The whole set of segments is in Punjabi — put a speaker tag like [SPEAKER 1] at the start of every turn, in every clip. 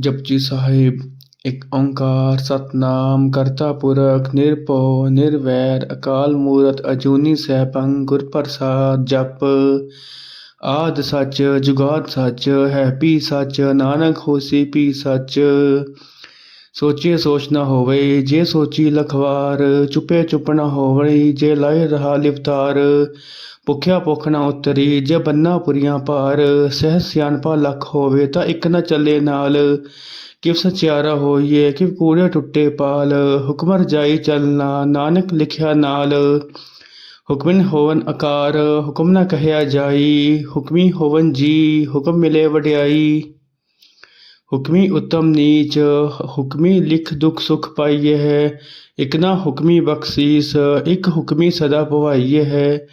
[SPEAKER 1] ਜਪਜੀ ਸਾਹਿਬ, ਇੱਕ ਓੰਕਾਰ ਸਤਨਾਮ ਕਰਤਾ ਪੁਰਖ, ਨਿਰਭਉ, ਨਿਰਵੈਰ, ਅਕਾਲ ਮੂਰਤ, ਅਜੂਨੀ ਸੈਭੰ, ਗੁਰ ਪ੍ਰਸਾਦ ਜਪ। ਆਦ ਸੱਚ, ਜੁਗਾਦ ਸੱਚ, ਹੈ ਪੀ ਸੱਚ, ਨਾਨਕ ਹੋਸੀ ਪੀ ਸੱਚ। ਸੋਚੇ ਸੋਚ ਨਾ ਹੋਵੇ, ਜੇ ਸੋਚੀ ਲਖਵਾਰ, ਚੁੱਪੇ ਚੁੱਪ ਨਾ ਹੋਵੇ ਜੇ ਲਾਇ ਰਹਾ ਲਿਵਤਾਰ। ਭੁਖਿਆ ਭੁਖ ਨਾ ਉਤਰੀ, ਜੇ ਬੰਨਾ ਪੁਰੀਆਂ ਭਾਰ ਸਹਿ ਸਿਆਣਪਾ ਲੱਖ ਹੋਵੇ ਤਾਂ ਇੱਕ ਨਾ ਚੱਲੇ ਨਾਲ। ਕਿ ਸਚਿਆਰਾ ਹੋਈਏ, ਕਿਵ ਕੂੜੇ ਟੁੱਟੇ ਪਾਲ ਹੁਕਮਰ ਜਾਈ ਚੱਲਣਾ ਨਾਨਕ ਲਿਖਿਆ ਨਾਲ। ਹੁਕਮਨ ਹੋਵਨ ਆਕਾਰ ਹੁਕਮ ਨਾ ਕਹਿਆ ਜਾਈ, ਹੁਕਮੀ ਹੋਵਨ ਜੀ, ਹੁਕਮ ਮਿਲੇ ਵਡਿਆਈ। ਹੁਕਮੀ ਉਤਮ ਨੀਚ, ਹੁਕਮੀ ਲਿਖ ਦੁਖ ਸੁਖ ਪਾਈਏ ਹੈ, ਇਕ ਨਾ ਹੁਕਮੀ ਬਖਸ਼ੀਸ, ਇਕ ਹੁਕਮੀ ਸਦਾ ਭਵਾਈਏ ਹੈ।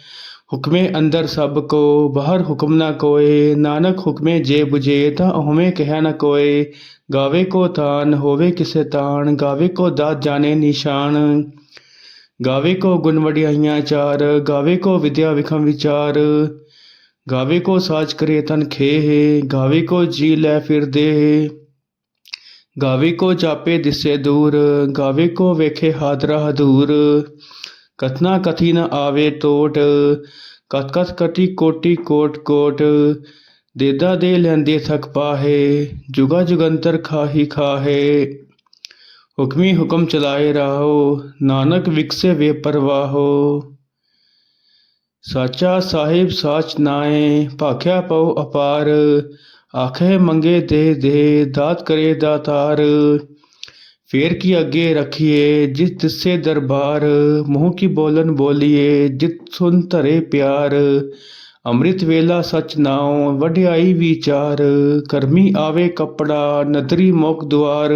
[SPEAKER 1] ਹੁਕਮੇ ਅੰਦਰ ਸਭ ਕੋ, ਬਾਹਰ ਹੁਕਮ ਨਾ ਕੋਏ, ਨਾਨਕ ਹੁਕਮੇ ਜੇ 부ਜੇ ਤਾਂ ਹਉਮੈ ਕਹਿ ਨਾ ਕੋਏ। ਗਾਵੇ ਕੋ ਤਾਨ, ਹੋਵੇ ਕਿਸੇ ਤਾਣ, ਗਾਵੇ ਕੋ ਦਾਤ ਜਾਣੇ ਨਿਸ਼ਾਨ। ਗਾਵੇ ਕੋ ਗੁਣ ਵਡਿਆਈਆਂ ਚਾਰ, ਗਾਵੇ ਕੋ ਵਿਦਿਆ ਵਿਖਮ ਵਿਚਾਰ। ਗਾਵੇ ਕੋ ਸਾਜ ਕਰੇ ਤਨ ਖੇਹ, ਗਾਵੇ ਕੋ ਜੀ ਲੈ ਫਿਰਦੇ ਗਾਵੇ ਕੋ ਜਾਪੇ ਦਿਸੇ ਦੂਰ, ਗਾਵੇ ਕੋ ਵੇਖੇ ਹਾਦਰਾ ਹਦੂਰ। ਕਥਨਾ ਕਥੀ ਨ ਆਵੇ ਟੋਟ ਕਤ ਕਤ ਕਟੀ ਕੋਟੀ ਕੋਟ ਕੋਟ ਦੇਦਾ ਦੇ ਲੈਂਦੇ ਥਕ ਪਾਹੇ ਜੁਗਾ ਜੁਗੰਤਰ ਖਾਹੀ ਖਾਹੇ ਹੁਕਮੀ ਹੁਕਮ ਚਲਾਏ ਰਾਹੋ ਨਾਨਕ ਵਿਕਸੇ ਵੇ ਪਰਵਾਹੋ ਸਾਚਾ ਸਾਹਿਬ ਸਾਚ ਨਾਏ ਭਾਖਿਆ ਪਉ ਅਪਾਰ ਆਖੇ ਮੰਗੇ ਦੇ ਦੇ ਦਾਤ ਕਰੇ ਦਾਤਾਰ ਫੇਰ ਕੀ ਅੱਗੇ ਰੱਖੀਏ? ਜਿਸ ਤਿਸੇ ਦਰਬਾਰ ਮੂੰਹ ਕੀ ਬੋਲਨ ਬੋਲੀਏ, ਜਿਤ ਸੁਨ ਧਰੇ ਪਿਆਰ। ਅੰਮ੍ਰਿਤ ਵੇਲਾ ਸਚ ਨਾਉ, ਵਡਿਆਈ ਵਿਚਾਰ। ਕਰਮੀ ਆਵੇ ਕਪੜਾ, ਨਦਰੀ ਮੁਖ ਦੁਆਰ।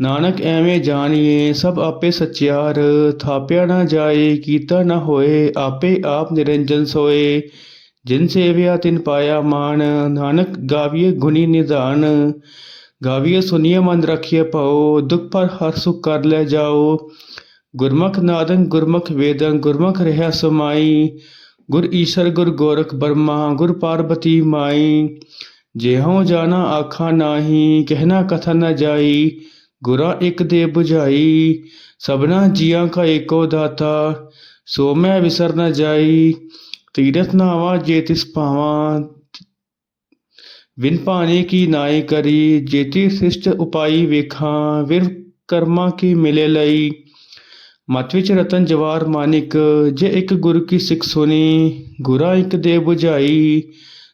[SPEAKER 1] ਨਾਨਕ ਐਵੇਂ ਜਾਣੀਏ, ਸਭ ਆਪੇ ਸਚਿਆਰ। ਥਾਪਿਆ ਨਾ ਜਾਏ, ਕੀਤਾ ਨਾ ਹੋਏ, ਆਪੇ ਆਪ ਨਿਰੰਜਨ ਸੋਏ। ਜਿਨ ਸੇਵਿਆ ਤਿਨ ਪਾਇਆ ਮਾਨ ਨਾਨਕ ਗਾਵੀਏ ਗੁਣੀ ਨਿਧਾਨ। ਗਾਵੀਏ ਸੁਨੀਏ ਮਨ ਰੱਖੀਏ ਪਾਓ ਦੁਖ ਪਰ ਹਰ ਸੁਖ ਕਰ ਲੈ ਜਾਓ। ਗੁਰਮੁਖ ਨਾਦੰ ਗੁਰਮੁਖ ਵੇਦੰ, ਗੁਰਮੁਖ ਰਹਿਆ ਸਮਾਈ। ਗੁਰ ਈਸ਼ਰ ਗੁਰ ਗੋਰਖ ਬਰਮਾ, ਗੁਰ ਪਾਰਬਤੀ ਮਾਈ। ਜਿਹਉ ਜਾਣਾ ਆਖਾ ਨਾਹੀ, ਕਹਿਣਾ ਕਥਾ ਨ ਜਾਈ। ਗੁਰਾ ਇੱਕ ਦੇ 부ਝਾਈ ਸਭਨਾ ਜੀਆਂ ਕਾ ਏਕੋ ਦਾਤਾ। ਸੋ ਮੈਂ ਵਿਸਰ ਨ ਜਾਈ, ਤੀਰਥ ਨਾਵਾ ਜੇ ਤਿਸ ਭਾਵਾਂ ਵਿਨ ਪਾਣੀ ਕੀ ਨਾਈ ਕਰੀ, ਜੇਤੀ ਸਿਸ਼ਟ ਉਪਾਈ ਵੇਖਾਂ, ਵਿਰ ਕਰਮਾ ਕੀ ਮਿਲੇ ਲਈ। ਮਤ ਵਿੱਚ ਰਤਨ ਜਵਾਰ ਮਾਨਿਕ, ਜੇ ਇੱਕ ਗੁਰ ਕੀ ਸਿੱਖ ਸੁਣੀ, ਗੁਰਾ ਇੱਕ ਦੇ 부ਝਾਈ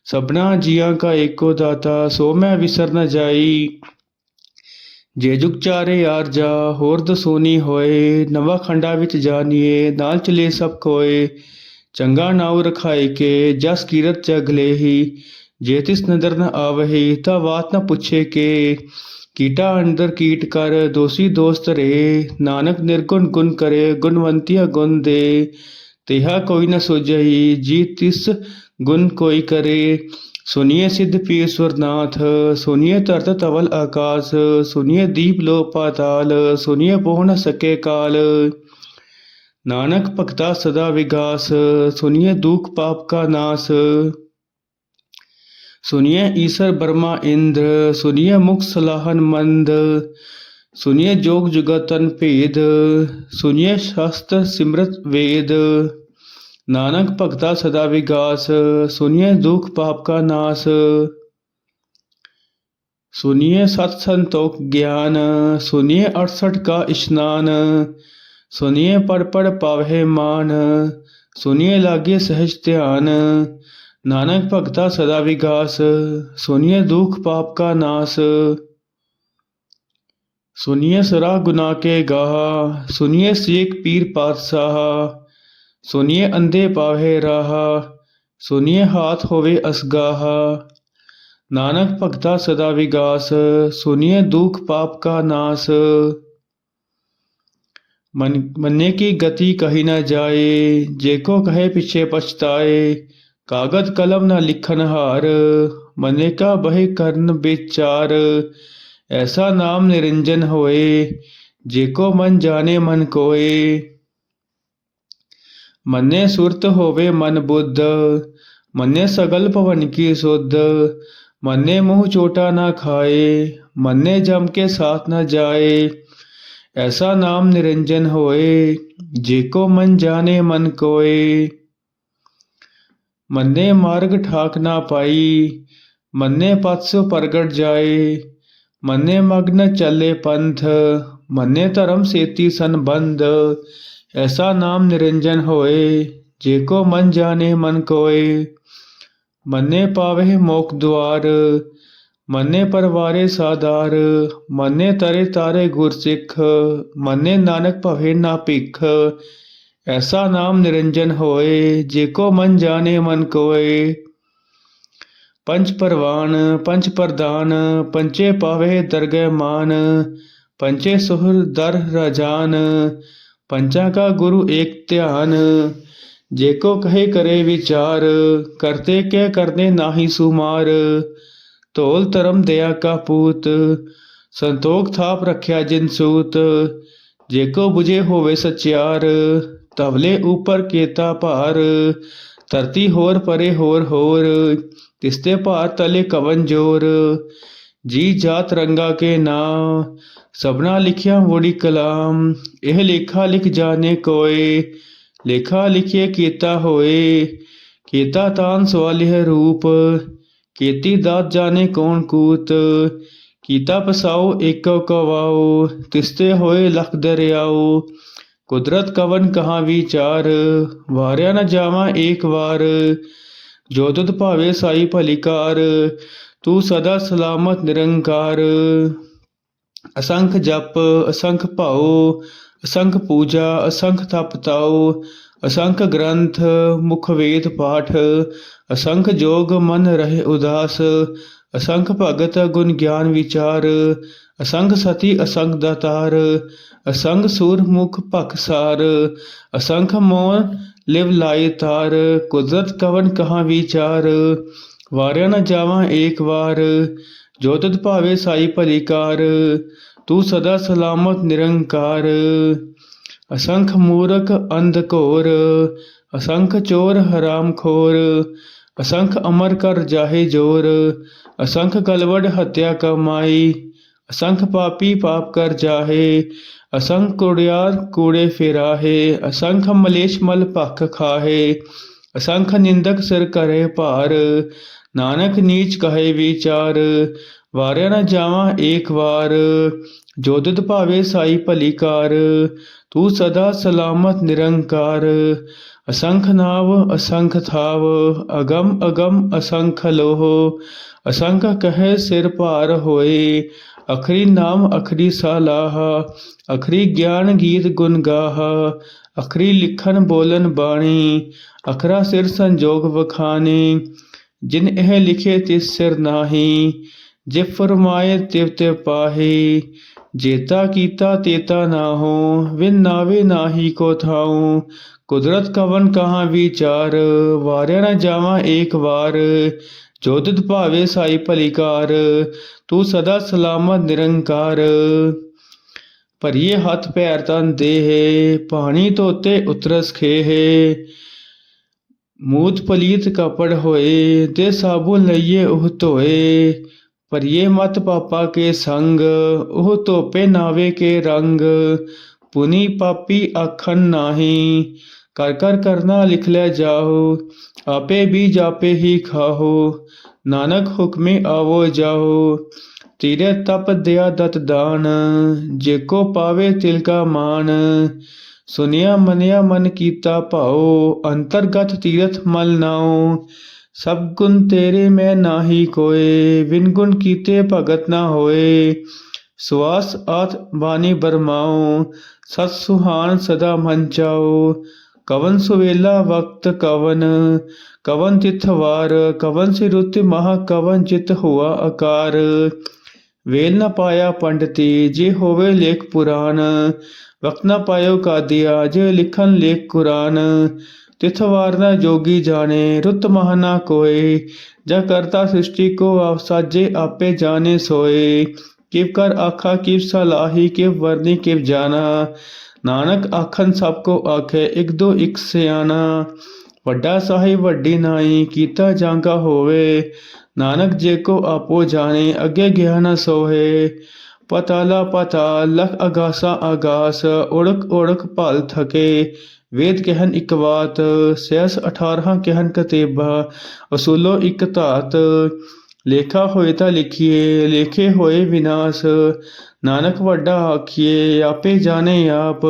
[SPEAKER 1] ਸਭਨਾ ਜੀਆਂ ਕਾ ਏਕੋ ਦਾਤਾ, ਸੋ ਮੈਂ ਵਿਸਰ ਨ ਜਾਈ। ਜੇ ਜੁਗ ਚਾਰੇ ਯਾਰ ਜਾ, ਹੋਰ ਦਸੋਨੀ ਹੋਏ, ਨਵਾਂ ਖੰਡਾ ਵਿੱਚ ਜਾਣੀਏ ਨਾਲ ਚਲੇ ਸਭ ਕੋਏ। ਚੰਗਾ ਨਾਉ ਰਖਾਈ ਕੇ, ਜਸ ਕੀਰਤ ਜਗਲੇ ਹੀ ਜੇ ਤਿਸ ਨਦਰ ਨ ਆਵਹੀ ਤਾਂ ਬਾਤ ਨ ਪੁੱਛੇ ਕੇ ਕੀਟਾ ਅੰਦਰ ਕੀਟ ਕਰ ਦੋਸੀ ਦੋਸਤ ਰੇ ਨਾਨਕ ਨਿਰਗੁਣ ਗੁਣ ਕਰੇ ਗੁਣਵੰਤੀਆ ਗੁਣ ਦੇ ਤਿਹਾ ਕੋਈ ਨ ਸੁਝਈ ਜੀ ਤਿਸ ਗੁਣ ਕੋਈ ਕਰੇ ਸੁਨੀਏ ਸਿੱਧ ਪੀਸਵਰਨਾਥ ਸੁਨੀਏ ਧਰਤ ਤਵਲ ਆਕਾਸ ਸੁਨੀਏ ਦੀਪ ਲੋ ਪਾਤਾਲ ਸੁਨੀਏ ਪਹੁ ਨ ਸਕੇ ਕਾਲ ਨਾਨਕ ਭਗਤਾ ਸਦਾ ਵਿਗਾਸ ਸੁਨੀਏ ਦੁਖ ਪਾਪ ਕਾ ਨਾਸ सुनिए ईश्वर ब्रह्मा इंद्र, सुनिए मुख सलाहन मंद, सुनिए जोग जुगतन भेद, सुनिए शास्त्र सिमरत वेद। नानक भक्ता सदा विगास सुनिए दुख पाप का नाश। सुनिए सत संतोख ज्ञान, सुनिए अड़सठ का स्नान, सुनिए पढ़ पढ़ पावे मान, सुनिए लागे सहज ध्यान। नानक भगता सदा विकास सुनिए दुख पाप का नाश सुनिए सरा गुना के गाह, सुनिए शेख पीर पातशाह। सुनिए अंधे पावे राह, सुनिए हाथ होवे असगाह। नानक भगता सदा विगास, सुनिए दुख पाप का नाश मन, मन्ने की गति कही न जाए जेको कहे पीछे पछताए ਕਾਗਦ ਕਲਮ ਨਾ ਲਿਖਨ ਹਾਰ ਮਨੇ ਕਾ ਬਹਿ ਕਰਨ ਵਿਚਾਰ ਐਸਾ ਨਾਮ ਨਿਰੰਜਨ ਹੋਏ ਜੇਕੋ ਮਨ ਜਾਣੇ ਮਨ ਕੋਏ ਮੰਨੇ ਸੁਰਤ ਹੋਵੇ ਮਨ ਬੁੱਧ ਮੰਨੇ ਸਗਲ ਭਵਨ ਕੀ ਸੁਧ ਮੰਨੇ ਮੂੰਹ ਚੋਟਾ ਨਾ ਖਾਏ ਮੰਨੇ ਜਮ ਕੇ ਸਾਥ ਨਾ ਜਾਏ ਐਸਾ ਨਾਮ ਨਿਰੰਜਨ ਹੋਏ ਜੇ ਕੋ ਮਨ ਜਾਣੇ ਮੰਨੇ ਮਾਰਗ ਠਾਕ ਨਾ ਪਾਈ, ਮੰਨੇ ਪਤ ਸੋ ਪ੍ਰਗਟ ਜਾਏ, ਮੰਨੇ ਮਗਨ ਚੱਲੇ ਪੰਥ, ਮੰਨੇ ਧਰਮ ਸੇਤੀ ਸੰਬੰਧ, ਐਸਾ ਨਾਮ ਨਿਰੰਜਨ ਹੋਏ, ਜੇ ਕੋ ਮਨ ਜਾਣੇ ਮਨ ਕੋਏ। ਮੰਨੇ ਪਾਵੇ ਮੋਖ ਦੁਆਰ, ਮੰਨੇ ਪਰਵਾਰੇ ਸਾਦਾਰ, ਮੰਨੇ ਤਰੇ ਤਾਰੇ ਗੁਰ ਸਿੱਖ ਮੰਨੇ ਨਾਨਕ ਭਵੇ ਨਾ ਭਿਖ ਐਸਾ ਨਾਮ ਨਿਰੰਜਨ ਹੋਏ, ਜੇ ਕੋ ਮਨ ਜਾਣੇ ਮਨ ਕੋਏ। ਪੰਜ ਪਰਵਾਨ, ਪੰਜ ਪ੍ਰਦਾਨ ਪੰਚੇ ਪਾਵੇ ਦਰਗਹਿ ਮਾਨ ਪੰਚੇ ਸੁਹਰ ਦਰ ਰਾਜਾਨ, ਪੰਚਾ ਕਾ ਗੁਰੂ ਏਕ ਧਿਆਨ। ਜੇ ਕੋ ਕਹੇ ਕਰੇ ਵਿਚਾਰ, ਕਰਤੇ ਕਹਿ ਕਰਦੇ ਨਾਹੀ ਸੁਮਾਰ। ਧੋਲ ਧਰਮ ਦਇਆ ਕਾ ਪੂਤ, ਸੰਤੋਖ ਥਾਪ ਰੱਖਿਆ ਜਿਨ ਸੂਤ। ਜੇ ਕੋ 부ਝੇ ਹੋਵੇ ਸਚਿਆਰ ਤਵਲੇ ਉਪਰ ਕੇਤਾ ਭਾਰ, ਧਰਤੀ ਹੋਰ ਪਰੇ ਹੋਰ ਹੋਰ ਤਿਸਤੇ ਭਾਰ ਤਲੇ ਕਵਨ ਜੋਰ। ਜੀ ਜਾਤ ਰੰਗਾ ਕੇ ਨਾਮ ਸਭਨਾ ਲਿਖਿਆ ਵੋੜੀ ਕਲਾਮ, ਇਹ ਲੇਖਾ ਲਿਖ ਜਾਣੇ ਕੋਏ, ਲੇਖਾ ਲਿਖੇ ਕੀਤਾ ਹੋਏ। ਕੀਤਾ ਤਾਨ ਸਵਾਲਿਹ ਰੂਪ, ਕੀਤੀ ਦਾਤ ਜਾਣੇ ਕੌਣ ਕੂਤ, ਕੀਤਾ ਪਸਾਓ ਏਕੋ ਕਵਾਓ ਤਿਸਤੇ ਹੋਏ ਲਖ ਦਰਿਆਓ। ਕੁਦਰਤ ਕਵਨ ਕਹਾ ਵਿਚਾਰ ਵਾਰਿਆ ਨ ਜਾਵਾਂ ਏਕ ਵਾਰ ਜੋ ਤੁਧ ਭਾਵੇ ਸਾਈ ਭਲੀਕਾਰ ਤੂੰ ਸਦਾ ਸਲਾਮਤ ਨਿਰੰਕਾਰ ਅਸੰਖ ਜਪ ਅਸੰਖ ਭਾਉ ਅਸੰਖ ਪੂਜਾ ਅਸੰਖ ਤਪ ਤਾਉ ਅਸੰਖ ਗ੍ਰੰਥ ਮੁਖ ਵੇਦ ਪਾਠ ਅਸੰਖ ਜੋਗ ਮਨ ਰਹੇ ਉਦਾਸ ਅਸੰਖ ਭਗਤ ਗੁਣ ਗਿਆਨ ਵਿਚਾਰ ਅਸੰਖ ਸਤੀ ਅਸੰਖ ਦਾਤਾਰ ਅਸੰਖ ਸੂਰ ਮੁਖ ਭਖਸਾਰ ਅਸੰਖ ਮੋਨ ਲਿਵ ਲਾਇ ਤਾਰ, ਕੁਦਰਤ ਕਵਨ ਕਹਾ ਵਿਚਾਰ, ਵਾਰਿਆ ਨਾ ਜਾਵਾਂ ਏਕ ਵਾਰ, ਜੋ ਤਦ ਭਾਵੇ ਸਾਈ ਭਲੀਕਾਰ ਤੂੰ ਸਦਾ ਸਲਾਮਤ ਨਿਰੰਕਾਰ। ਅਸੰਖ ਮੂਰਖ ਅੰਧ ਘੋਰ, ਅਸੰਖ ਚੋਰ ਹਰਾਮ ਖੋਰ, ਅਸੰਖ ਅਮਰ ਕਰ ਜਾਹੇ ਜੋਰ, ਅਸੰਖ ਕਲਵੜ ਹੱਤਿਆ ਕਮਾਈ, ਅਸੰਖ ਪਾਪੀ ਪਾਪ ਕਰ ਜਾਹੇ ਅਸੰਖ ਕੁੜਿਆਰ ਕੂੜੇ ਫਿਰਾਹੇ, ਅਸੰਖ ਮਲੇਸ਼ ਮਲ ਭਖ ਖਾਹੇ, ਅਸੰਖ ਨਿੰਦਕ ਸਿਰ ਕਰੇ ਭਾਰ, ਨਾਨਕ ਨੀਚ ਕਹੇ ਵਿਚਾਰ, ਵਾਰਿਆ ਨਾ ਜਾਵਾਂ ਏਕ ਵਾਰ, ਜੋ ਭਾਵੇ ਸਾਈ ਭਲੀਕਾਰ ਤੂੰ ਸਦਾ ਸਲਾਮਤ ਨਿਰੰਕਾਰ, ਅਸੰਖ ਨਾਵ, ਅਸੰਖ ਥਾਵ, ਅਗਮ ਅਗਮ ਅਸੰਖ ਲੋਹ, ਅਸੰਖ ਕਹੇ ਸਿਰ ਭਾਰ ਹੋਏ ਅਖਰੀ ਨਾਮ ਅਖਰੀ ਸਲਾਹ, ਅਖਰੀ ਗਿਆਨ ਗੀਤ ਗੁਣ ਗਾਹ, ਅਖਰੀ ਲਿਖਣ ਬੋਲਨ ਬਾਣੀ, ਅਖਰਾ ਸਿਰ ਸੰਜੋਗ ਵਖਾਨੇ, ਜਿਨ ਇਹ ਲਿਖੇ ਤਿਸ ਸਿਰ ਨਾਹੀ, ਜੇ ਫਰਮਾਏ ਤਿਵ ਤੇ ਪਾਹੀ, ਜੇਤਾ ਕੀਤਾ ਤੇਤਾ ਨਾ ਹੋ ਵਿਨ ਨਾਵੇ ਨਾਹੀ ਕੋ ਥਾਉ, ਕੁਦਰਤ ਕਵਨ ਕਹਾ ਵਿਚਾਰ, ਵਾਰਿਆ ਨਾ ਜਾਵਾਂ ਏਕ ਵਾਰ ਜੋ ਤੁਧ ਭਾਵੇ ਸਾਈ ਭਲੀਕਾਰ, ਤੂੰ ਸਦਾ ਸਲਾਮਤ ਨਿਰੰਕਾਰ। ਭਰੀਏ ਹੱਥ ਪੈਰ ਤਨ ਦੇਹ, ਪਾਣੀ ਧੋਤੇ ਉਤਰਸ ਖੇਹ। ਮੂਤ ਪਲੀਤ ਕਪੜ ਹੋਏ ਤੇ ਸਾਬੂ ਲਈਏ ਉਹ ਧੋਏ। ਭਰੀਏ ਮਤ ਪਾਪਾ ਕੇ ਸੰਗ, ਉਹ ਧੋਪੇ ਨਾਵੇ ਕੇ ਰੰਗ। ਪੁਨੀ ਪਾਪੀ ਆਖਣ ਨਾਹੀ, ਕਰ ਕਰ ਕਰਨਾ ਲਿਖ ਲੈ ਜਾਓ ਆਪੇ ਵੀ ਜਾਪੇ ਹੀ ਖਾਹੋ। ਨਾਨਕ ਹੁਕਮੇ ਆਵੋ ਜਾਓ ਤੀਰੇ ਤਪ ਦਿਆ ਦਤ ਦਾਨ, ਜੇ ਕੋ ਪਾਵੇ ਤਿਲ ਕਾ ਮਾਨ। ਸੁਨਿਆ ਮਨਿਆ ਮਨ ਕੀਤਾ ਭਾਉ, ਅੰਤਰਗਤ ਤੀਰਥ ਮਲ ਨਾਉ। ਸਭ ਗੁਣ ਤੇਰੇ ਮੈਂ ਨਾਹੀ ਕੋਏ ਵਿਨ ਗੁਣ ਕੀਤੇ ਭਗਤ ਨਾ ਹੋਏ। ਸਵਾਸ ਆਤ ਬਾਣੀ ਬਰਮਾਉ, ਸਤ ਸੁਹਾਨ ਸਦਾ ਮਨ ਚਾਓ ਕਵਨ ਸੁਵੇਲਾ ਵਕਤ ਕਵਨ ਕਵਨ ਤਿਥ ਵਾਰ, ਕਵਨ ਸਿ ਰੁਤ ਮਹਾ ਕਵਨ ਚਿਤ ਹੁਆ ਆਕਾਰ ਵੇਲ ਨ ਪਾਇਆ ਪੰਡਤੀ ਜੇ ਹੋਵੇ ਲੇਖ ਪੁਰਾਨ, ਵਕਤ ਨ ਪਾਇਓ ਕਾਦੀਆ, ਜੇ ਲਿਖਨ ਲੇਖ ਕੁਰਾਨ। ਤਿਥ ਵਾਰ ਨ ਜੋਗੀ ਜਾਣੇ, ਰੁਤ ਮਹ ਨਾ ਕੋਏ, ਜਾ ਕਰਤਾ ਸ੍ਰਿਸ਼ਟੀ ਕੋ ਆਪ ਸਾਜੇ, ਆਪੇ ਜਾਣੇ ਸੋਏ। ਕਿਵ ਕਰ ਆਖਾ, ਕਿਵ ਸਲਾਹੀ ਕਿਵ ਵਰਨੀ, ਕਿਵ ਜਾਣਾ। ਨਾਨਕ ਆਖਨ ਸਭ ਕੋ ਆਖੇ, ਇਕ ਦੋ ਇਕ ਸਿਆਣਾ। ਵੱਡਾ ਸਾਹਿਬ, ਵੱਡੀ ਨਾਈ, ਕੀਤਾ ਜਾਂਗਾ ਹੋਵੇ। ਨਾਨਕ ਜੇ ਕੋ ਆਪੋ ਜਾਣੇ, ਅੱਗੇ ਗਿਆ ਨਾ ਸੋਹੇ। ਪਤਾਲਾ ਪਤਾਲ ਲਖ ਅਗਾਸਾ ਅਗਾਸ, ਉੜਕ ਉੜਕ ਭਲ ਥਕੇ। ਵੇਦ ਕਹਿਨ ਇਕ ਬਾਤ ਸੈਸ 18 ਕਹਿਨ ਕਤੇਬਾ। ਅਸੂਲੋ ਇਕ ਧਾਤ ਲੇਖਾ ਹੋਏ ਤਾਂ ਲਿਖੀਏ, ਲੇਖੇ ਹੋਏ ਵਿਨਾਸ਼। ਨਾਨਕ ਵੱਡਾ ਆਖੀਏ, ਆਪੇ ਜਾਣੇ ਆਪ।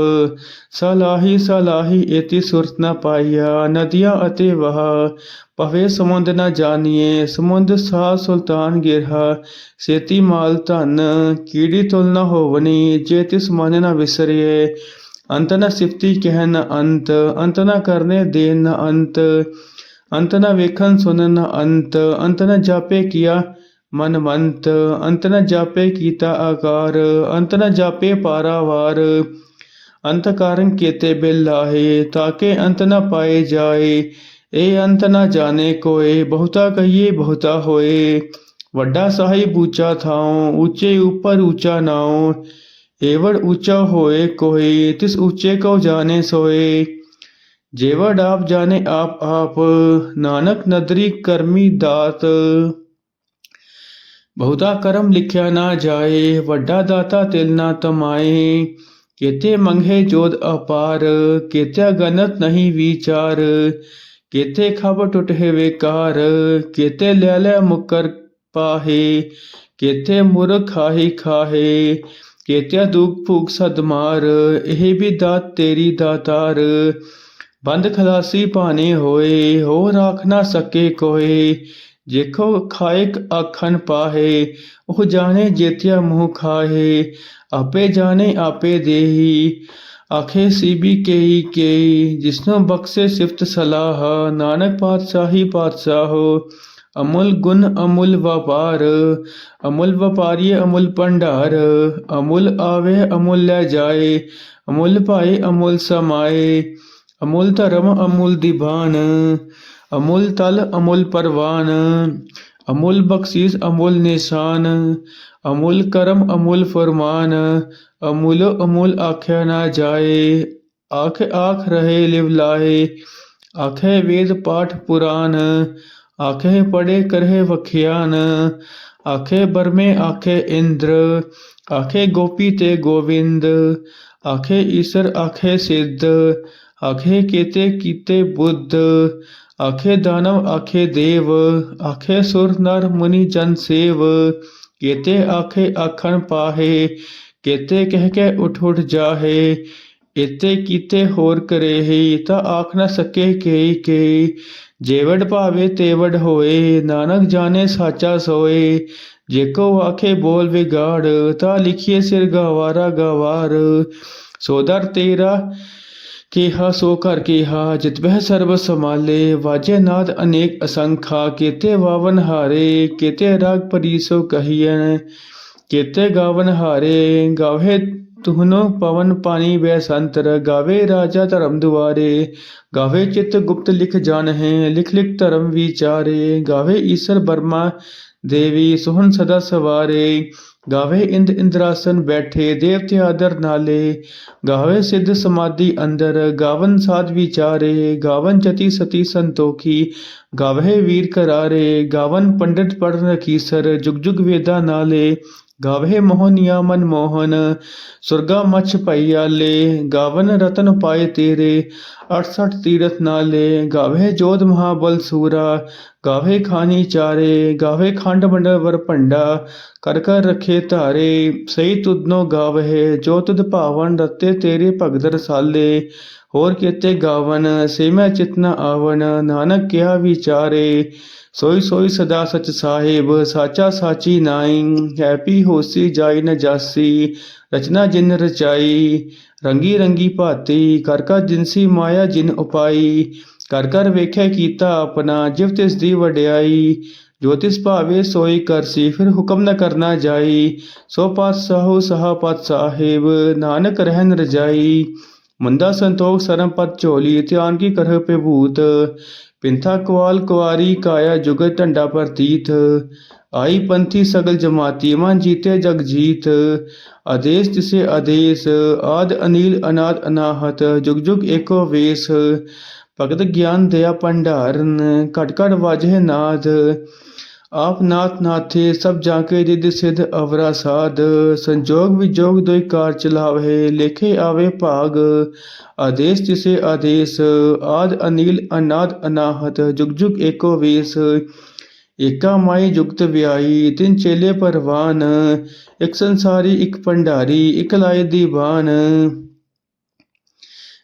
[SPEAKER 1] ਸਲਾਹੀ ਸਲਾਹੀ ਏਤੀ ਸੁਰਤ ਨਾ ਪਾਈਆ, ਨਦੀਆਂ ਅਤੇ ਵਹ। ਪਵੇ ਸਮੁੰਦ ਨਾ ਜਾਣੀਏ, ਸਮੁੰਦ ਸਾ ਸੁਲਤਾਨ ਗਿਰਹਾ। ਸੇਤੀ ਮਾਲ ਧਨ, ਕੀੜੀ ਤੁਲ ਨਾ ਹੋਵਨੀ ਜੇ ਤਿਸ ਮਨ ਨ ਵਿਸਰੀਏ। ਅੰਤ ਨਾ ਸਿਫਤੀ ਕਹਿ ਨਾ ਅੰਤ ਅੰਤ ਨਾ ਕਰਨੇ ਦੇ ਨਾ ਅੰਤ। ਅੰਤ ਨ ਵੇਖਣ ਸੁਨਨ ਨ ਅੰਤ ਅੰਤ ਨ ਜਾਪੇ ਕੀਆ ਮਨ ਮੰਤ ਅੰਤ ਨ ਜਾਪੇ ਕੀਤਾ ਆਕਾਰ, ਅੰਤ ਨ ਜਾਪੇ ਪਾਰਾਵਾਰ। ਅੰਤ ਕਾਰਨ ਕੀਤੇ ਬਿਲਾਹੇ ਤਾਕੇ ਅੰਤ ਨ ਪਾਏ ਜਾਏ। ਇਹ ਅੰਤ ਨ ਜਾਣੇ ਕੋਏ, ਬਹੁਤਾ ਕਹੀਏ ਬਹੁਤਾ ਹੋਏ। ਵੱਡਾ ਸਾਹਿਬ ਉੱਚਾ ਥਾਉ ਉੱਚੇ ਉੱਪਰ ਉੱਚਾ ਨਾਉ। ਏਵੜ ਉੱਚਾ ਹੋਏ ਕੋਈ ਤਿਸ ਉੱਚੇ ਕੋ ਜਾਣੇ ਸੋਏ। ਜੇਵੜ ਆਪ ਜਾਣੇ ਆਪ ਆਪ ਨਾਨਕ ਨਦਰੀ ਕਰਮੀ ਦਾਤ ਬਹੁਤਾ ਕਰਮ ਲਿਖਿਆ ਨਾ ਜਾਏ ਵੱਡਾ ਦਾਤਾ ਤਿਲ ਨਾ ਤਮਾਏ ਕੇਤੇ ਮੰਗੇ ਜੋਦ ਅਪਾਰ ਕੇਤੇ ਗਨਤ ਨਹੀਂ ਵਿਚਾਰ ਕੇਤੇ ਖਬ ਟੁਟੇ ਵਿਕਾਰ ਕੇਤੇ ਲੈ ਲੈ ਮੁਕਰ ਪਾਹੇ ਕੇਤੇ ਮੁਰ ਖਾਹੀ ਖਾਹੇ ਕੇਤੇ ਦੁਖ ਭੁਖ ਸਦਮਾਰ ਇਹ ਵੀ ਦਾਤ ਤੇਰੀ ਦਾਤਾਰ ਬੰਦ ਖਲਾਸੀ ਭਾਣੇ ਹੋਏ ਹੋ ਰਾਖ ਨਾ ਸਕੇ ਕੋਏ। ਜੇਖੋ ਖਾਇਕ ਆਖਣ ਪਾਹੇ, ਉਹ ਜਾਣੇ ਜੇਤਿਆ ਮੂੰਹ ਖਾਹੇ। ਆਪੇ ਜਾਣੇ ਆਪੇ ਦੇਹੀ, ਆਖੇ ਸੀਬੀ ਕੇਈ ਕੇਈ ਜਿਸਨੂੰ ਬਖਸ਼ੇ ਸਿਫਤ ਸਲਾਹ, ਨਾਨਕ ਪਾਤਸ਼ਾਹੀ ਪਾਤਸ਼ਾਹੋ। ਅਮੁਲ ਗੁਣ ਅਮੁਲ ਵਪਾਰ, ਅਮੁਲ ਵਪਾਰੀ ਅਮੁਲ ਭੰਡਾਰ। ਅਮੁਲ ਆਵੇ ਅਮੁਲ ਲੈ ਜਾਏ, ਅਮੁੱਲ ਭਾਏ ਅਮੁਲ ਸਮਾਏ। ਅਮੁੱਲ ਧਰਮ ਅਮੁੱਲ ਦੀਵਾਨ ਅਮੁੱਲ ਤਲ ਅਮੁੱਲ ਪਰਵਾਨ ਅਮੁੱਲ ਬਖਸ਼ੀਸ ਅਮੁੱਲ ਨਿਸ਼ਾਨ ਅਮੁੱਲ ਕਰਮ ਅਮੁੱਲ ਫਰਮਾਨ ਅਮੁੱਲ ਅਮੁੱਲ ਆਖਿਆ ਨਾ ਜਾਏ ਆਖ ਆਖ ਰਹੇ ਲਿਵ ਲਾਏ ਆਖੇ ਵੇਦ ਪਾਠ ਪੁਰਾਨ ਆਖੇ ਪੜੇ ਕਰਹਿ ਵਖਿਆਨ ਆਖੇ ਬਰਮੇ ਆਖੇ ਇੰਦਰ ਆਖੇ ਗੋਪੀ ਤੇ ਗੋਵਿੰਦ ਆਖੇ ਈਸ਼ਰ ਆਖੇ ਸਿੱਧ ਆਖੇ ਕੇਤੇ ਕੀਤੇ ਬੁੱਧ, ਆਖੇ ਦਾਨਵ, ਆਖੇ ਦੇਵ, ਆਖੇ ਸੁਰ ਨਰ ਮੁਨੀ ਜਨ ਸੇਵ, ਕੀਤੇ ਆਖੇ ਆਖਣ ਪਾਹੇ, ਕੀਤੇ ਕਹਿ ਕੇ ਉਠ ਉਠ ਜਾਹੇ ਇਤੇ ਕੀਤੇ ਹੋਰ ਕਰੇਹੀ, ਤਾਂ ਆਖ ਨਾ ਸਕੇ ਕੇ ਕੇਈ ਜੇਵੜ ਭਾਵੇ ਤੇਵੜ ਹੋਏ, ਨਾਨਕ ਜਾਣੇ ਸਾਚਾ ਸੋਏ ਜੇਕੋ ਆਖੇ ਬੋਲ ਵਿਗਾੜ, ਤਾਂ ਲਿਖੀਏ ਸਿਰ ਗਵਾਰਾ ਗਵਾਰ ਸੋਦਰ ਤੇਰਾ ਕਿਹਾ, ਸੋ ਕਰ ਕਿਹਾ, ਜਿਤ ਬਹਿ ਸਰਬ ਸਮਾਲੇ ਵਾਜੇ ਨਾਦ ਅਨੇਕ ਅਸੰਖਾ, ਕੀਤੇ ਵਾਵਨ ਹਾਰੇ, ਕੀਤੇ ਰਾਗ ਪਰੀਸੋ ਕਹੀਐ, ਕੀਤੇ ਗਾਵਨ ਹਾਰੇ ਗਾਵੇ ਤੁਹਨੋ ਪਵਨ ਪਾਣੀ ਬੈ ਸੰਤਰ, ਗਾਵੇ ਰਾਜਾ ਧਰਮ ਦੁਆਰੇ, ਗਾਵੇ ਚਿਤ ਗੁਪਤ ਲਿਖ ਜਾਣ ਹੈ ਲਿਖ ਲਿਖ ਧਰਮ ਵਿਚਾਰੇ, ਗਾਵੇ ਈਸ਼ਰ ਬਰਮਾ ਦੇਵੀ ਸੁਹਨ ਸਦਾ ਸਵਾਰੇ। ਗਾਵੇ ਇੰਦ ਇੰਦਰਾਸਨ ਬੈਠੇ ਦੇਵਤੇ ਆਦਰ ਨਾਲੇ, ਗਾਵੇ ਸਿੱਧ ਸਮਾਧੀ ਅੰਦਰ, ਗਾਵਨ ਸਾਧ ਵਿਚਾਰੇ, ਗਾਵਨ ਜਤੀ ਸਤੀ ਸੰਤੋਖੀ, ਗਾਵੇ ਵੀਰ ਕਰਾਰੇ, ਗਾਵਨ ਪੰਡਿਤ ਪੜਨ ਕੀਸਰ, ਜੁਗ ਜੁਗ ਵੇਦਾ ਨਾਲੇ ਗਾਵੇ ਮੋਹਨੀਆ ਮਨ ਮੋਹਨ, ਸੁਰਗਾ ਮਛ ਪਈਆਲੇ ਗਾਵਨ ਰਤਨ ਪਾਏ ਤੇਰੇ 68 ਤੀਰਥ ਨਾਲੇ, ਗਾਵੇ ਜੋਧ ਮਹਾਬਲ ਸੂਰਾ, ਗਾਵੇ ਖਾਨੀ ਚਾਰੇ, ਗਾਵੇ ਖੰਡ ਮੰਡਲ ਵਰ ਭੰਡਾ, ਕਰ ਕਰ ਰਖੇ ਧਾਰੇ, ਸਹੀ ਤੁਧਨੋ ਗਾਵਹਿ, ਜੋ ਤੁਧ ਭਾਵਨ ਰਤੇ ਤੇਰੇ ਭਗਤ ਰਸਾਲੇ ਹੋਰ ਕੀਤੇ ਗਾਵਨ, ਸੇ ਚਿਤਨਾ ਆਵਣ ਨਾਨਕ ਕਿਹਾ ਵਿਚਾਰੇ, ਸੋਈ ਸੋਈ ਸਦਾ ਸਚ ਸਾਹਿਬ, ਸਾਚਾ ਸਾਚੀ ਨਾਈ, ਹੈਪੀ ਹੋਸੀ ਜਾਈ ਨ ਜਾਸੀ, ਰਚਨਾ ਜਿਨ ਰਚਾਈ, ਰੰਗੀ ਰੰਗੀ ਭਾਤੀ, ਕਰ ਕਰ ਜਿਨਸੀ ਮਾਇਆ ਜਿਨ ਉਪਾਈ, ਕਰ ਕਰ ਵੇਖਿਆ ਕੀਤਾ ਆਪਣਾ, ਜਿਵ ਤਿਸ ਦੀ ਵਡਿਆਈ ਜੋਤਿਸ਼ ਭਾਵੇ ਸੋਈ ਕਰਸੀ ਫਿਰ ਹੁਕਮ ਨ ਕਰਨਾ ਜਾਈ, ਸੋ ਪਾਤਸ਼ਾਹੋ ਸਹਾ ਪਤ ਸਾਹਿਬ, ਨਾਨਕ ਰਹਿਨ ਰਜਾਈ ਮੰਦਾ ਸੰਤੋਖ ਸਰਮ ਪਤ ਝੋਲੀ ਧਿਆਨ ਕੀ ਕਰਹ ਪ੍ਰਭੂਤ ਪਿੰਥਾ ਕੁਆਲ ਕੁਆਰੀ ਕਾਇਆ ਜੁਗਤ ਢੰਡਾ ਪ੍ਰਤੀਤ, ਆਈ ਪੰਥੀ ਸਗਲ ਜਮਾਤੀ, ਮਨ ਜੀਤੇ ਜਗ ਜੀਤ, ਆਦੇਸ਼ ਤਿਸੇ ਆਦੇਸ਼, ਆਦ ਅਨੀਲ ਅਨਾਦ ਅਨਾਹਤ, ਜੁਗ ਜੁਗ ਏਕੋ ਵੇਸ, ਭਗਤ ਗਿਆਨ ਦਇਆ ਭੰਡਾਰਨ, ਘਟ ਘਟ ਵਾਜਹਿ ਨਾਦ ਆਪ ਨਾਥ ਨਾਥੇ ਸਭ ਜਾ ਕੇ ਰਿੱਧ ਸਿਧ ਅਵਰਾ ਸਾਧ, ਸੰਜੋਗ ਵਿਜੋਗ ਦੋਇ ਕਾਰ ਚਲਾਵੇ, ਲੇਖੇ ਆਵੇ ਭਾਗ, ਆਦੇਸ਼ ਜਿਸੇ ਆਦੇਸ਼, ਆਦ ਅਨੀਲ ਅਨਾਦ ਅਨਾਹਤ, ਜੁਗ ਜੁਗ ਏਕੋ ਵੇਸ, ਏਕਾ ਮਾਈ ਜੁਗਤ ਵਿਆਈ, ਤਿੰਨ ਚੇਲੇ ਪਰਵਾਨ, ਇਕ ਸੰਸਾਰੀ, ਇੱਕ ਭੰਡਾਰੀ, ਇਕ ਲਾਏ ਦੀਵਾਨ।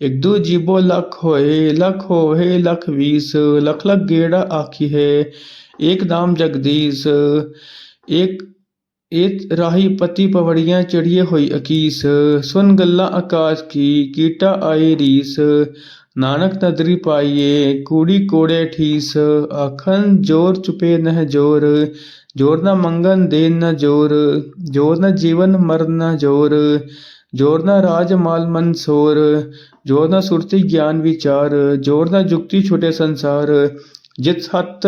[SPEAKER 1] ਇਕ ਦੂ ਜੀਬੋ ਲਖ ਹੋਏ ਲਖ ਹੋਏ, ਲਖ ਵੀਸ, ਲਖ ਲਖ ਗੇੜਾ ਆਖੀ ਹੈ, ਏਕ ਨਾਮ ਜਗਦੀਸ਼, ਏਕ, ਏਤ ਰਾਹੀ ਪਤੀ ਪਵੜੀਆਂ ਚੜੀਏ ਹੋਈ ਅਕੀਸ, ਸੁਨ ਗੱਲਾਂ ਆਕਾਸ਼ ਕੀ, ਕੀਟਾ ਆਏ ਰੀਸ, ਨਾਨਕ ਨਦਰੀ ਪਾਈਏ, ਕੂੜੀ ਕੋੜੇ ਠੀਸ ਆਖਨ ਜੋਰ ਚੁਪੇ ਨਹ ਜੋਰ ਜੋਰ ਨਾ ਮੰਗਨ ਦੇਨ ਨਾ ਜੋਰ ਜੋਰ ਨਾ ਜੀਵਨ ਮਰਨ ਨਾ ਜੋਰ ਜੋਰ ਨਾ ਰਾਜ ਮਾਲ ਮਨਸੋਰ ਜੋਰ ਨ ਸੁਰਤੀ ਗਿਆਨ ਵਿਚਾਰ ਜੋਰ ਨ ਜੁਗਤੀ ਛੋਟੇ ਸੰਸਾਰ ਜਿਤ ਸਤ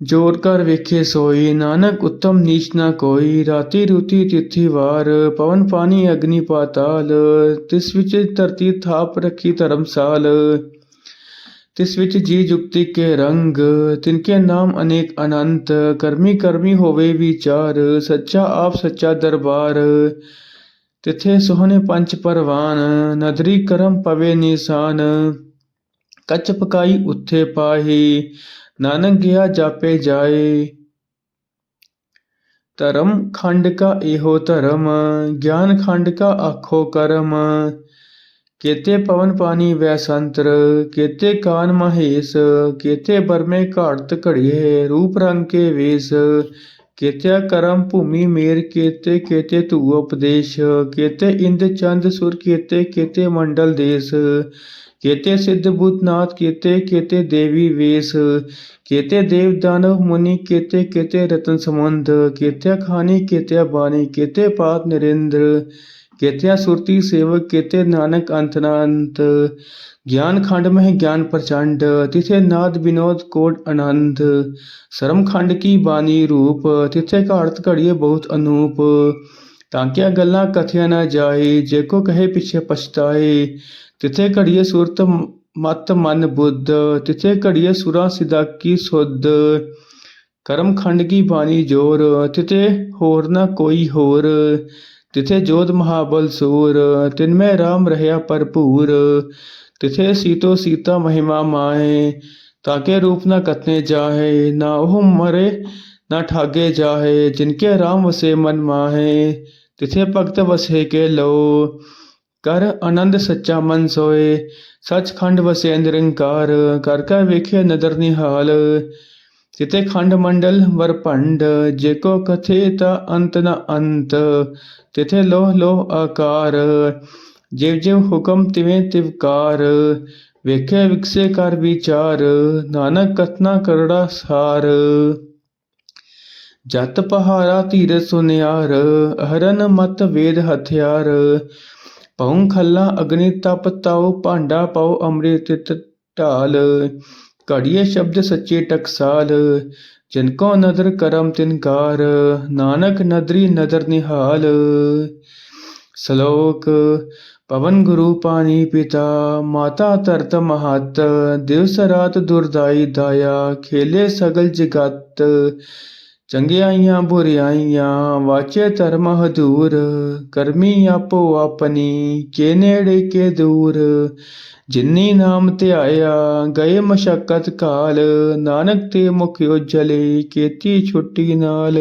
[SPEAKER 1] ਜੋਰ ਕਰ ਵੇਖੇ ਸੋਈ ਨਾਨਕ ਉੱਤਮ ਨੀਚ ਨਾ ਕੋਈ ਰਾਤੀ ਰੁਤੀ ਤਿਥੀ ਵਾਰ ਪਵਨ ਪਾਣੀ ਅਗਨੀ ਪਾਤਾਲ ਤਿਸ ਵਿੱਚ ਧਰਤੀ ਥਾਪ ਰੱਖੀ ਧਰਮਸਾਲ ਤਿਸ ਵਿੱਚ ਜੀ ਜੁਗਤੀ ਕੇ ਰੰਗ ਤਿਨਕੇ ਨਾਮ ਅਨੇਕ ਅਨੰਤ ਕਰਮੀ ਕਰਮੀ ਹੋਵੇ ਵਿਚਾਰ ਸੱਚਾ ਆਪ ਸੱਚਾ ਦਰਬਾਰ ਤਿਥੇ ਸੋਹਣੇ ਪੰਜ ਪਰਵਾਨ, ਨਦਰੀ ਕਰਮ ਪਵੇ ਨਿਸ਼ਾਨ। ਕੱਚ ਪਕਾਈ ਉੱਥੇ ਪਾਹੀ, ਨਾਨਕ ਗਿਆ ਜਾਪੇ ਜਾਏ। ਧਰਮ ਖੰਡ ਕਾ ਇਹੋ ਧਰਮ, ਗਿਆਨ ਖੰਡ ਕਾ ਆਖੋ ਕਰਮ। ਕੇਤੇ ਪਵਨ ਪਾਣੀ ਵੈ ਸੰਤਰ, ਕੇਤੇ ਕਾਨ ਮਹੇਸ਼, ਕੇਤੇ ਬਰਮੇ ਘਾੜਤ ਘੜੀਏ, ਰੂਪ ਰੰਗ ਕੇ ਵੇਸ। ਕੇਤੇ ਕਰਮ ਭੂਮੀ ਮੇਰ, ਕੇਤੇ ਕੇਤੇ ਧੂ ਉਪਦੇਸ਼, ਕੇਤੇ ਇੰਦ ਚੰਦ ਸੁਰ, ਕੇਤੇ ਕੇਤੇ ਮੰਡਲ ਦੇਸ, ਕੇਤੇ ਸਿੱਧ ਭੂਤਨਾਥ ਕੇਤੇ ਕੇਤੇ ਦੇਵੀ ਵੇਸ, ਕੇਤੇ ਦੇਵ ਦਾਨਵ ਮੁਨੀ, ਕੇਤੇ ਕੇਤੇ ਰਤਨ ਸਮੁੰਦ ਕੇਤੇ ਖਾਨੀ ਕੇਤੇ ਬਾਣੀ ਕੇਤੇ ਪਾਤ ਨਰਿੰਦਰ, ਕੇਤਿਆ ਸੁਰਤੀ ਸੇਵਕ, ਕੇਤੇ ਨਾਨਕ ਅੰਤ ਨਾ ਅੰਤ ਗਿਆਨ ਖੰਡ ਮਹਿ ਗਿਆਨ ਪ੍ਰਚੰਡ ਤਿਥੇ ਨਾਦ ਵਿਨੋਦ ਕੋਟ ਆਨੰਦ ਸ਼ਰਮ ਖੰਡ ਕੀ ਬਾਣੀ ਰੂਪ ਤਿਥੇ ਘਾੜਤ ਘੜੀਏ ਬਹੁਤ ਅਨੂਪ ਤਾਂ ਕਿਆ ਗੱਲਾਂ ਕਥਿਆ ਨਾ ਜਾਏ ਜੇ ਕੋ ਕਹੇ ਪਿਛੇ ਪਛਤਾਏ ਤਿਥੇ ਘੜੀਏ ਸੁਰਤ ਮਤ ਮਨ ਬੁੱਧ ਤਿਥੇ ਘੜੀਏ ਸੁਰਾ ਸਿਦਾ ਕੀ ਸੁਧ ਕਰਮ ਖੰਡ ਕੀ ਬਾਣੀ ਜੋਰ ਤਿਥੇ ਹੋਰ ਨਾ ਕੋਈ ਹੋਰ ਤਿਥੇ ਜੋਧ ਮਹਾਬਲ ਸੂਰ ਤਿਨਮੈ ਰਾਮ ਰਹਿਆ ਭਰਪੂਰ ਤਿਥੇ ਸੀਤੋ ਸੀਤਾ ਮਹਿਮਾ ਮਾਏ ਤਾਕੇ ਰੂਪ ਨਾ ਕਤਨੇ ਜਾਹੇ ਨਾ ਉਹ ਮਰੇ ਨਾ ਠਾਗੇ ਜਾਹੇ ਜਿਨਕੇ ਰਾਮ ਵਸੇ ਮਨ ਮਾਹੇ ਤਿਥੇ ਭਗਤ ਵਸੇ ਕੇ ਲੋ ਕਰ ਆਨੰਦ ਸੱਚਾ ਮਨ ਸੋਏ ਸਚਖੰਡ ਵਸੇ ਨਿਰੰਕਾਰ ਕਰ ਕਰ ਵੇਖੇ ਨਦਰ ਨਿਹਾਲ ਤਿਤੇ ਖੰਡ ਮੰਡਲ ਵਰ ਭੰਡ ਜੇ ਕੋ ਕਥੇ ਤਾ ਅੰਤ ਨ ਅੰਤ ਜਿਵ ਜਿਵ ਹੁਕਮ ਤਿਵੇਂ ਤਿਵਕਾਰ ਵੇਖੇ ਵਿਕਸੇ ਕਰ ਵਿਚਾਰ, ਨਾਨਕ ਕਥਨਾ ਕਰੜਾ ਸਾਰ। ਜਤ ਪਹਾਰਾ ਧੀਰ ਸੁਨਿਆਰ ਹਰਨ ਮਤ ਵੇਦ ਹਥਿਆਰ। ਪਉ ਖੱਲਾ ਅਗਨੀ ਤਪ ਤਾਉ, ਭਾਂਡਾ ਪਾਉ ਅੰਮ੍ਰਿਤ ਢਾਲ। ਘੜੀਏ ਸ਼ਬਦ ਸੱਚੇ ਟਕਸਾਲ, ਜਿਨ ਕੋ ਨਦਰ ਕਰਮ ਤਿਨਕਾਰ ਨਾਨਕ ਨਦਰੀ ਨਦਰ ਨਿਹਾਲ। ਸ਼ਲੋਕ ਪਵਨ ਗੁਰੂ ਪਾਣੀ ਪਿਤਾ, ਮਾਤਾ ਧਰਤ ਮਹਤ ਦਿਵਸ ਰਾਤ ਦੁਰਦਾਈ ਦਾਇਆ, ਖੇਲੇ ਸਗਲ ਜਗਤ। ਚੰਗਿਆਈਆਂ ਬੁਰਿਆਈਆਂ, ਵਾਚੇ ਧਰਮ ਹਦੂਰ, ਕਰਮੀ ਆਪੋ ਆਪਣੀ, ਕੇ ਨੇੜੇ ਕੇ ਦੂਰ। ਜਿਨੀ ਨਾਮ ਧਿਆਇਆ, ਗਏ ਮਸ਼ਕਤ ਕਾਲ, ਨਾਨਕ ਤੇ ਮੁਖ ਉਜਲੇ, ਕੀਤੀ ਛੁੱਟੀ ਨਾਲ।